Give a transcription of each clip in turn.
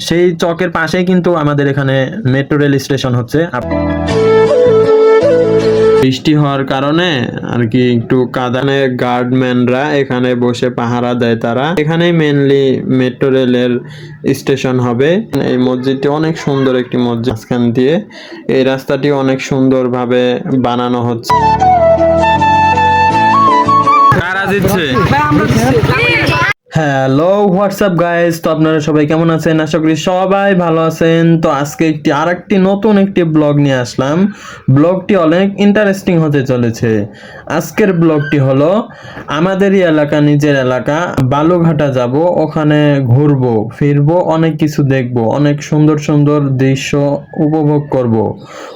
সেই চকের পাশেই কিন্তু আমাদের এখানে মেট্রো রেল স্টেশন হচ্ছে। বৃষ্টি হওয়ার কারণে আর কি একটু কাদানে গার্ডম্যানরা এখানে বসে পাহারা দেয় তারা। এখানেই মেনলি মেট্রো রেলের স্টেশন হবে। এই মসজিদটি অনেক সুন্দর একটি মসজিদ। মাঝখান দিয়ে এই রাস্তাটি অনেক সুন্দরভাবে বানানো হচ্ছে। কারা দিচ্ছে। হ্যালো হোয়াটসঅ্যাপ গাইস তো আপনারা সবাই কেমন আছেন? আশা করি সবাই ভালো আছেন। তো আজকে একটি, আরেকটি নতুন একটি ব্লগ নিয়ে আসলাম। ব্লগটি অনেক ইন্টারেস্টিং হতে চলেছে। আজকের ব্লগটি হলো, আমাদেরই এলাকা, নিজের এলাকা বালুঘাটা যাব। ওখানে ঘুরবো, ফিরবো, অনেক কিছু দেখব, অনেক সুন্দর সুন্দর দৃশ্য উপভোগ করব।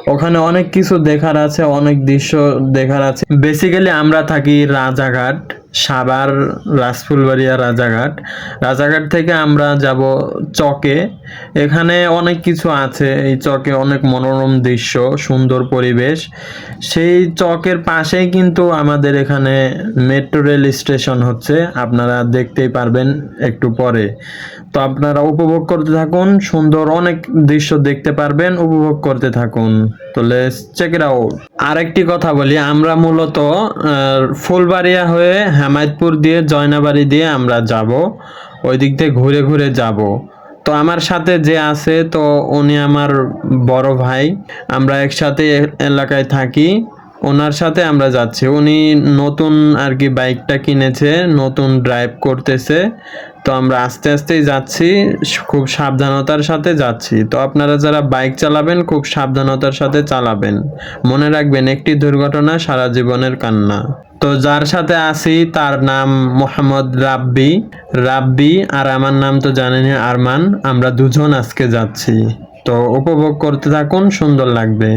ওখানে অনেক কিছু দেখার আছে, অনেক দৃশ্য দেখার আছে। বেসিক্যালি আমরা থাকি রাজাঘাট। সাভার, রাজফুলবাড়িয়া, রাজাঘাট। রাজাঘাট থেকে আমরা যাব চকে। এখানে অনেক কিছু আছে। এই চকে অনেক মনোরম দৃশ্য, সুন্দর পরিবেশ। সেই চকের পাশেই কিন্তু আমাদের এখানে মেট্রো রেল স্টেশন হচ্ছে। আপনারা দেখতেই পারবেন একটু পরে। তো আপনারা উপভোগ করতে থাকুন, সুন্দর অনেক দৃশ্য দেখতে পারবেন, উপভোগ করতে থাকুন। তো লেস চেক ইট আউট আরেকটি কথা বলি, আমরা মূলত ফুলবাড়িয়া হয়ে হেমায়তপুর দিয়ে, জয়নাবাড়ি দিয়ে আমরা যাব, ওই দিক দিয়ে ঘুরে ঘুরে যাব। তো আমার সাথে যে আছে, তো উনি আমার বড় ভাই, আমরা একসাথে এলাকায় থাকি, ওনার সাথে আমরা যাচ্ছি। উনি নতুন আর কি বাইকটা কিনেছে, নতুন ড্রাইভ করতেছে। তো আমরা আস্তে আস্তেই যাচ্ছি, খুব সাবধানতার সাথে যাচ্ছি। তো আপনারা যারা বাইক চালাবেন, খুব সাবধানতার সাথে চালাবেন। মনে রাখবেন, একটি দুর্ঘটনা সারা জীবনের কান্না। তো যার সাথে আছি, তার নাম মোহাম্মদ রাব্বি। রাব্বি আর আমার নাম তো জানেনই আরমান। আমরা দুজন আজকে যাচ্ছি। তো উপভোগ করতে থাকুন, সুন্দর লাগবে।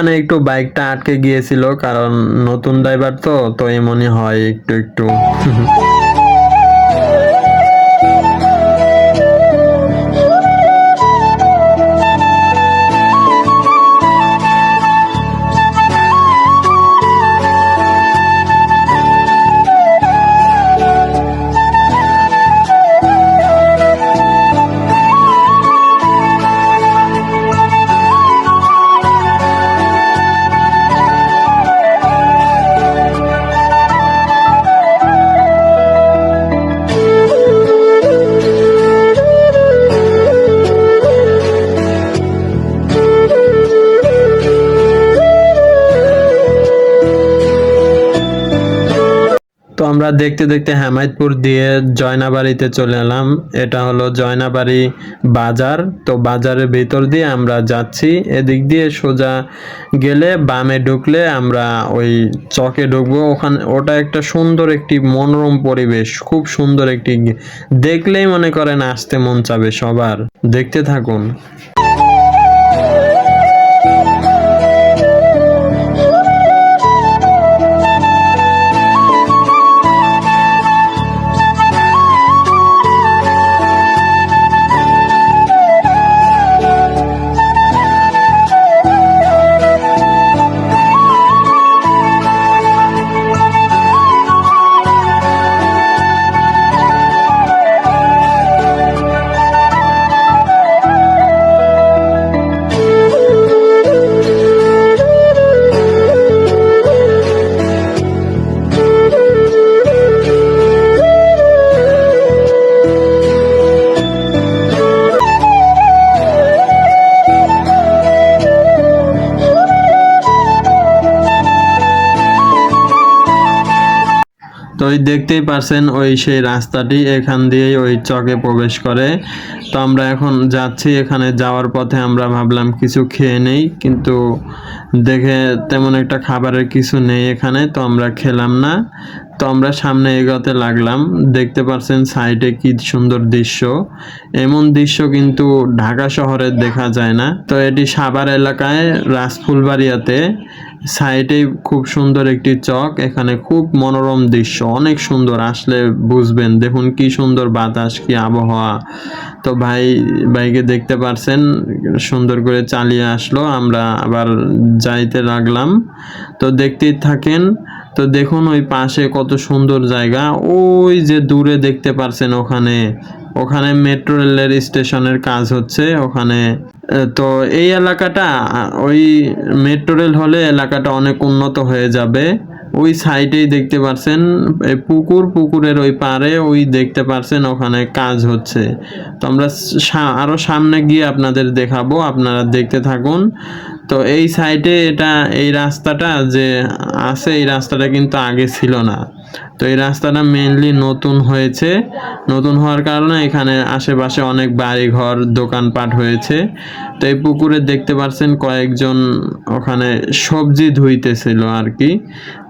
এখানে একটু বাইকটা আটকে গিয়েছিল কারণ নতুন ড্রাইভার তো তো এমনই হয় একটু একটু। আমরা দেখতে দেখতে হেমায়তপুর দিয়ে জয়নাবাড়িতে চলে এলাম। এটা হলো জয়নাবাড়ি বাজার। তো বাজারের ভিতর দিয়ে আমরা যাচ্ছি। এদিক দিয়ে সোজা গেলে বামে ঢুকলে আমরা ওই চকে ঢুকবো। ওখানে, ওটা একটা সুন্দর একটি মনোরম পরিবেশ। খুব সুন্দর একটি দেখলেই মনে করেন আসতে মন চাবে সবার। দেখতে থাকুন। তো ওই দেখতেই পারছেন ওই সেই রাস্তাটি, এখান দিয়েই ওই চকে প্রবেশ করে। তো আমরা এখন যাচ্ছি, এখানে যাওয়ার পথে আমরা ভাবলাম কিছু খেয়ে নেই, কিন্তু দেখে তেমন একটা খাবারের কিছু নেই এখানে, তো আমরা খেলাম না। তো আমরা সামনে এগোতে লাগলাম। দেখতে পাচ্ছেন সাইডে কি সুন্দর দৃশ্য। এমন দৃশ্য কিন্তু ঢাকা শহরে দেখা যায় না। তো এটি সাভার এলাকায় রাজফুলবাড়িয়াতে। সাইডে খুব সুন্দর একটি চক, এখানে খুব মনোরম দৃশ্য, অনেক সুন্দর, আসলে বুঝবেন, দেখুন কি সুন্দর বাতাস, কি আবহাওয়া। তো ভাই, ভাইকে দেখতে পারছেন, সুন্দর করে চালিয়ে আসলো, আমরা আবার যাইতে লাগলাম। তো দেখতেই থাকেন, তো দেখুন ওই পাশে কত সুন্দর জায়গা, ওই যে দূরে দেখতে পারছেন ওখানে ওখানে মেট্রো রেলের স্টেশনের কাজ হচ্ছে, ওখানে তো এই এলাকাটা, ওই মেট্রো রেল হলে এলাকাটা অনেক উন্নত হয়ে যাবে। ওই সাইডেই দেখতে পারছেন পুকুর, পুকুরের ওই পারে ওই দেখতে পারছেন ওখানে কাজ হচ্ছে। তো আমরা সা- আরও সামনে গিয়ে আপনাদের দেখাবো, আপনারা দেখতে থাকুন। তো এই সাইডে এটা, এই রাস্তাটা যে আছে, এই রাস্তাটা কিন্তু আগে ছিল না। তো এই রাস্তাটা মেনলি নতুন হয়েছে। নতুন হওয়ার কারণে এখানে আশেপাশে অনেক বাড়ি ঘর দোকানপাট হয়েছে। তো এই পুকুরে দেখতে পাচ্ছেন কয়েকজন ওখানে সবজি ধুইতেছিল আর কি।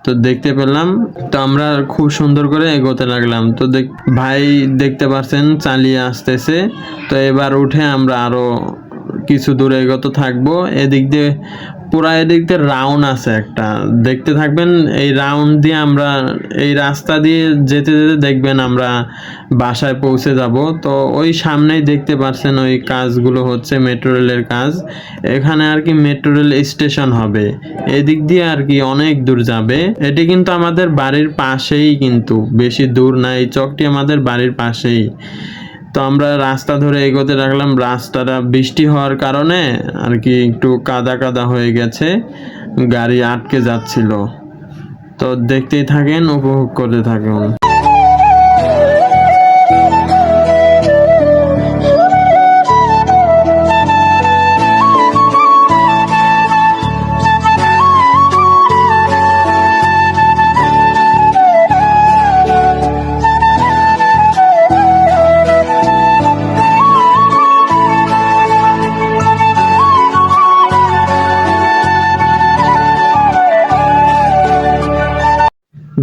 তো দেখতে পেলাম, তো আমরা খুব সুন্দর করে এগোতে লাগলাম। তো দেখ, ভাই দেখতে পাচ্ছেন চালিয়ে আসতেছে। তো এবার উঠে আমরা আরও কিছু দূরে এগোতে থাকব। এদিক দিয়ে পুরা এদিক দিয়ে রাউন্ড আছে একটা। দেখতে থাকবেন, এই রাউন্ড দিয়ে আমরা, এই রাস্তা দিয়ে যেতে যেতে দেখবেন আমরা বাসায় পৌঁছে যাব। তো ওই সামনেই দেখতে পাচ্ছেন ওই কাজগুলো হচ্ছে মেট্রো রেলের কাজ। এখানে আর কি মেট্রো রেল স্টেশন হবে। এদিক দিয়ে আর কি অনেক দূর যাবে। এটি কিন্তু আমাদের বাড়ির পাশেই কিন্তু, বেশি দূর না, এই চকটি আমাদের বাড়ির পাশেই। তো আমরা রাস্তা ধরে এগোতে রাখলাম রাস্তাটা বৃষ্টি হওয়ার কারণে আর কি একটু কাদা কাদা হয়ে গেছে। গাড়ি আটকে যাচ্ছিল। তো দেখতেই থাকেন, উপভোগ করতে থাকুন।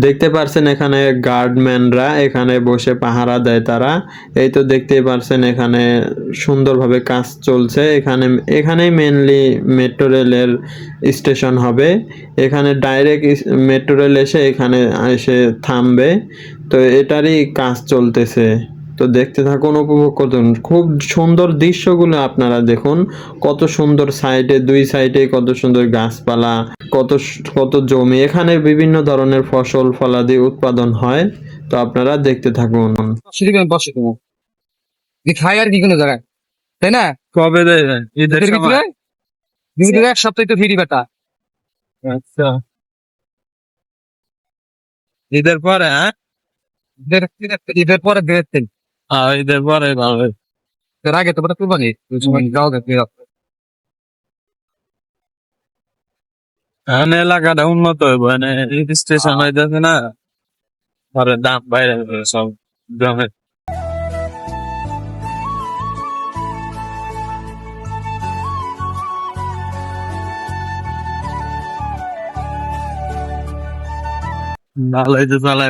দেখতে পারছেন এখানে গার্ডম্যানরা এখানে বসে পাহারা দেয় তারা। এই তো দেখতেই পারছেন এখানে সুন্দরভাবে কাজ চলছে। এখানে, এখানেই মেনলি মেট্রো রেলের স্টেশন হবে। এখানে ডাইরেক্ট মেট্রো রেল এসে এখানে এসে থামবে। তো এটারই কাজ চলতেছে। তো দেখতে থাকুন, উপভোগ করুন। খুব সুন্দর দৃশ্যগুলো আপনারা দেখুন। কত সুন্দর সাইডে দুই সাইডে কত সুন্দর গাছপালা। কত কত জমি এখানে বিভিন্ন ধরনের ফসল ফলাদি উৎপাদন হয় তো আপনারা দেখতে থাকুন। বসে দেবো খাই আর কি কোনো জায়গায়? তাই না? কবে দেবেন ঈদের এর ভিতরে? ভিতরে এক সপ্তাহ তো ফিরি বেটা। আচ্ছা। ঈদের পরে হ্যাঁ? ঈদের ঈদের পরে ঈদের পরে ভালো। এর আগে তো কুরবানি সময় এখন এলাকাটা উন্নত মানে স্টেশন হইতেছে না। পরে দাম বাইরে সব জমে ভালোই তো চালাই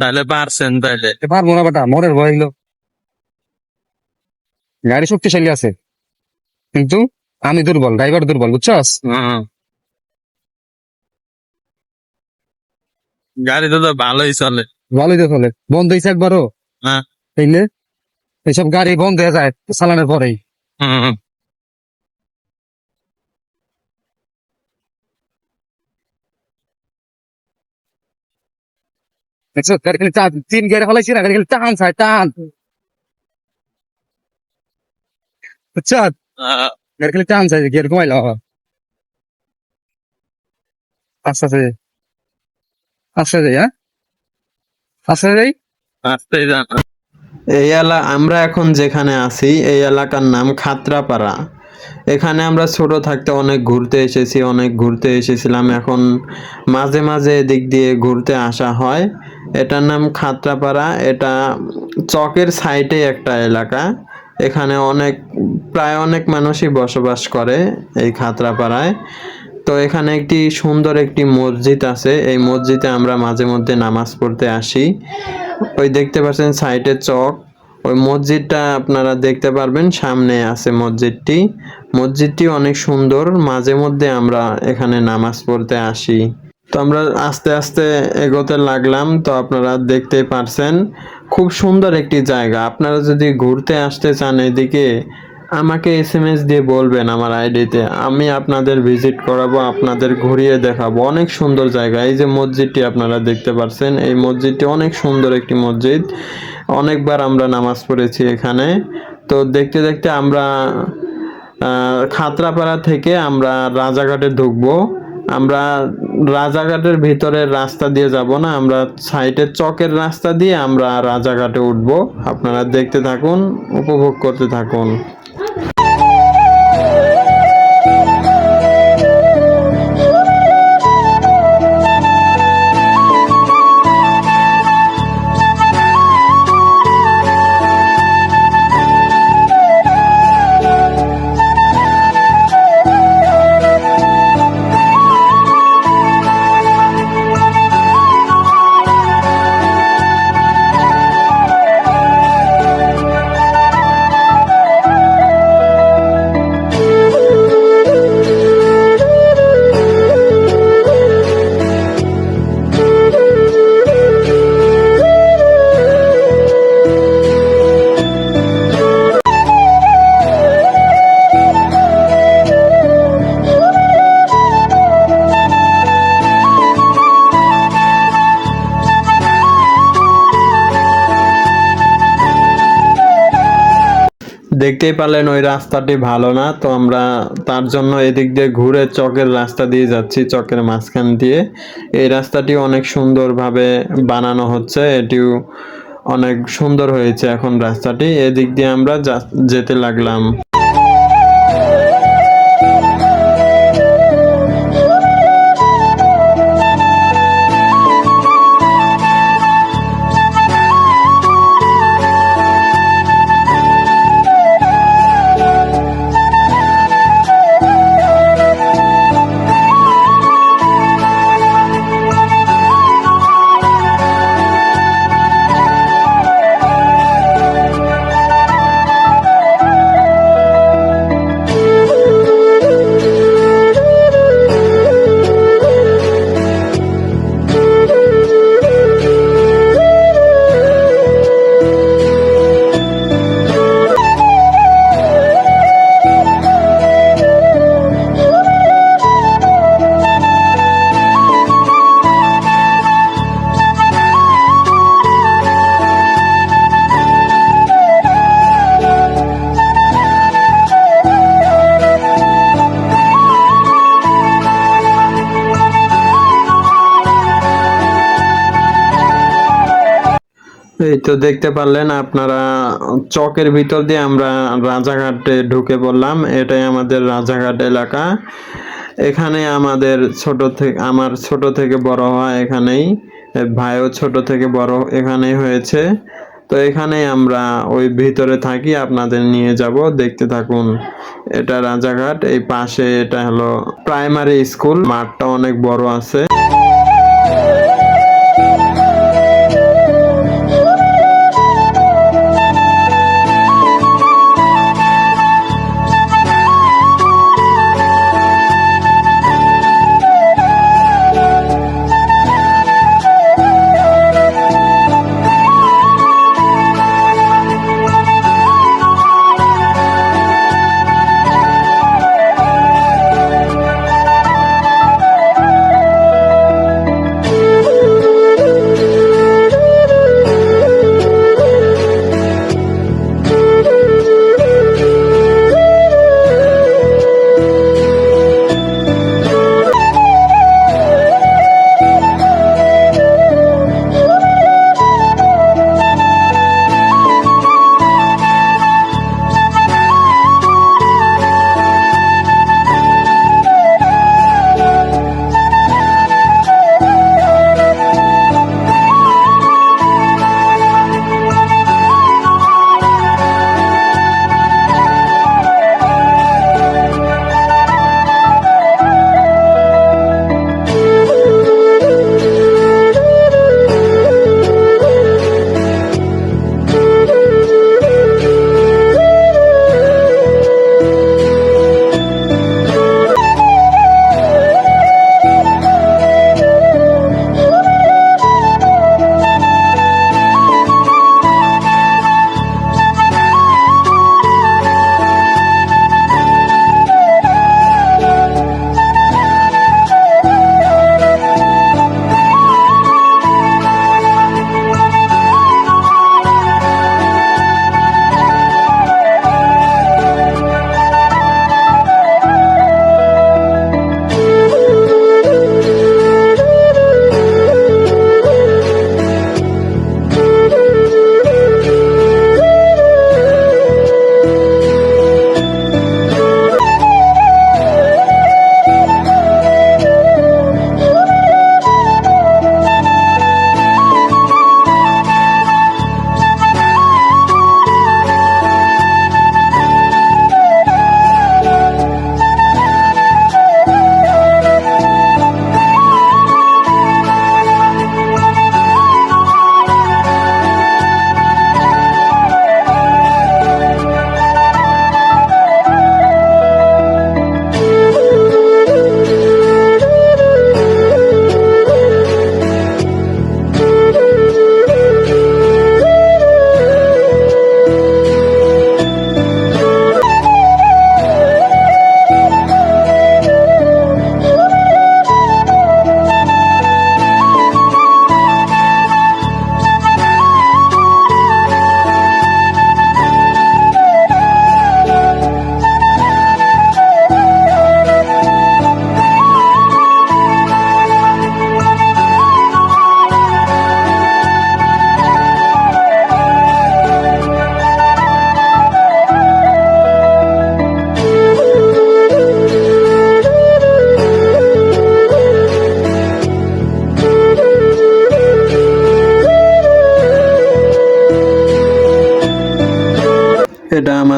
তাহলে পারছেন তাইলে। পারব না বেটা মরের ভয় হইল। গাড়ি শক্তিশালী আছে কিন্তু আমি দুর্বল ড্রাইভার দুর্বল বুঝছস? হ্যাঁ। গাড়ি তো ভালোই চলে। ভালোই তো চলে। বন্ধ হয়েছে একবারও? হ্যাঁ। এইসব গাড়ি বন্ধ হয়ে যায় চালানোর পরেই। গাড়ি খালি টান তিন গেড়ে ফেলাইছি না গাড়ি খালি টান টান। বুঝছ গাড়ি খালি টান চাই গিয়ার ঘুমাইল। আস্তে আস্তে আস্তে যাই হ্যাঁ? আস্তে যাই। আস্তে যান। এই এলা আমরা এখন যেখানে আছি এই এলাকার নাম খাতরাপাড়া। এখানে আমরা ছোট থাকতে অনেক ঘুরতে এসেছি অনেক ঘুরতে এসেছিলাম। এখন মাঝে মাঝে এদিক দিয়ে ঘুরতে আসা হয়। এটার নাম খাতরাপাড়া। এটা চকের সাইডে একটা এলাকা। এখানে অনেক, প্রায় অনেক মানুষই বসবাস করে এই খাতরাপাড়ায়। তো এখানে একটি সুন্দর একটি মসজিদ আছে। এই মসজিদে আমরা মাঝে মধ্যে নামাজ পড়তে আসি। ওই দেখতে পাচ্ছেন সাইডে চক। ওই মসজিদটা আপনারা দেখতে পারবেন, সামনে আছে মসজিদটি। মসজিদটি অনেক সুন্দর। মাঝে মধ্যে আমরা এখানে নামাজ পড়তে আসি। তো আমরা আস্তে আস্তে এগোতে লাগলাম, তো আপনারা দেখতেই পারছেন। খুব সুন্দর একটি জায়গা। আপনারা যদি ঘুরতে আসতে চান এদিকে, আমাকে এস এম এস দিয়ে বলবেন আমার আইডিতে। আমি আপনাদের ভিজিট করাবো, আপনাদের ঘুরিয়ে দেখাবো। অনেক সুন্দর জায়গা। এই যে মসজিদটি আপনারা দেখতে পাচ্ছেন এই মসজিদটি অনেক সুন্দর একটি মসজিদ। অনেকবার আমরা নামাজ পড়েছি এখানে। তো দেখতে দেখতে আমরা খাতরাপাড়া থেকে আমরা রাজাঘাটে ঢুকবো। আমরা রাজাঘাটের ভিতরের রাস্তা দিয়ে যাব না, আমরা সাইডের চকের রাস্তা দিয়ে আমরা রাজাঘাটে উঠবো। আপনারা দেখতে থাকুন, উপভোগ করতে থাকুন। দেখতেই পারলেন ওই রাস্তাটি ভালো না, তো আমরা তার জন্য এদিক দিয়ে ঘুরে চকের রাস্তা দিয়ে যাচ্ছি, চকের মাঝখান দিয়ে। এই রাস্তাটি অনেক সুন্দরভাবে বানানো হচ্ছে, এটিও অনেক সুন্দর হয়েছে এখন রাস্তাটি। এদিক দিয়ে আমরা যেতে লাগলাম। তো দেখতে পারলেন আপনারা চকের ভিতর দিয়ে আমরা রাজাঘাটে ঢুকে পড়লাম। এটাই আমাদের রাজাঘাট এলাকা। এখানে আমাদের ছোট থেকে আমার ছোট থেকে বড় হওয়া এখানেই ভাইও ছোট থেকে বড় এখানেই হয়েছে। তো এখানে আমরা ওই ভিতরে থাকি, আপনাদের নিয়ে যাব, দেখতে থাকুন। এটা রাজাঘাট, এই পাশে এটা হলো প্রাইমারি স্কুল মাঠটা অনেক বড় আছে।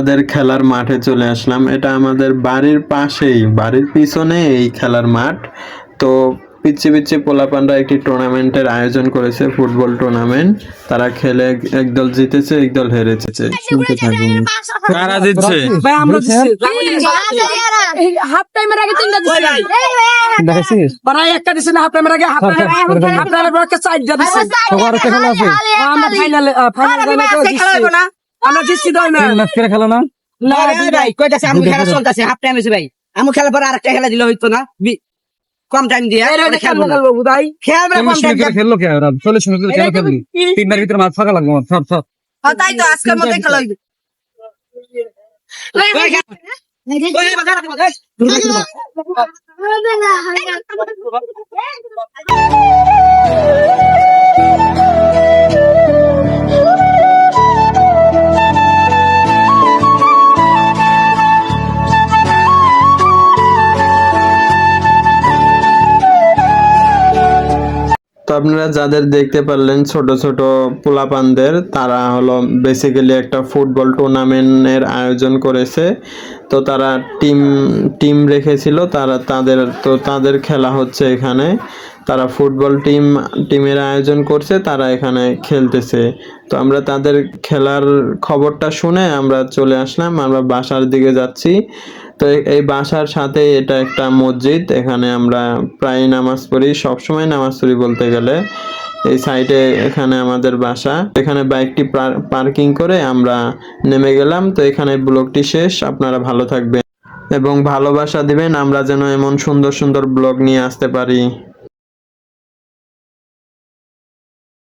আমাদের খেলার মাঠে চলে আসলাম এটা আমাদের বাড়ির পাশেই বাড়ির পিছনে এই খেলার মাঠ তো পিচ্ছি পিচ্ছি পোলাপানরা একটি টুর্নামেন্টের আয়োজন করেছে ফুটবল টুর্নামেন্ট তারা খেলে একদল জিতেছে একদল হেরেছে শুনতে থাকুন কারা জিতছে ভাই আমরা হাফ টাইমের আগে তিনটা দিছি একটা দিছি না হাফ টাইমের আগে হাফ টাইমের চারটা দিছি আছে আমরা ফাইনালে ফাইনাল দিছি আমরা দিছি দই না তিন ম্যাচ করে খেলো না? না ভাই কইতাছে আমু খেলা চলতেছে হাফ টাইম হয়েছে ভাই। আমু খেলা পর আরেকটা খেলা দিলে হইতো না। কম টাইম দিয়ে খেলব না। খেলব ভাই খেলবে কম টাইম করে খেললো কে ওরা? চল্লিশ মিনিট করে খেলো খেলবি তিনটার ভিতরে মাছ ফাঁকা লাগবে সব সব তাই তো আজকের মতো খেলা হইবে। ওই খেল- আপনারা যাদের দেখতে পারলেন ছোট ছোট পোলাপানদের, তারা হলো বেসিক্যালি একটা ফুটবল টুর্নামেন্টের আয়োজন করেছে। তো তারা টিম টিম রেখেছিল, তারা তাদের, তো তাদের খেলা হচ্ছে এখানে। তারা ফুটবল টিম টিমের আয়োজন করছে, তারা এখানে খেলতেছে। তো আমরা তাদের খেলার খবরটা শুনে আমরা চলে আসলাম, আমরা বাসার দিকে যাচ্ছি। তো এই- বাসার সাথে এটা একটা মসজিদ, এখানে আমরা প্রায় নামাজ পড়ি, সবসময় নামাজ পড়ি বলতে গেলে। এই সাইডে এখানে আমাদের বাসা। এখানে বাইকটি পার্কিং করে আমরা নেমে গেলাম। তো এখানে ব্লগটি শেষ। আপনারা ভালো থাকবেন এবং ভালোবাসা দিবেন। আমরা যেন এমন সুন্দর সুন্দর ব্লগ নিয়ে আসতে পারি।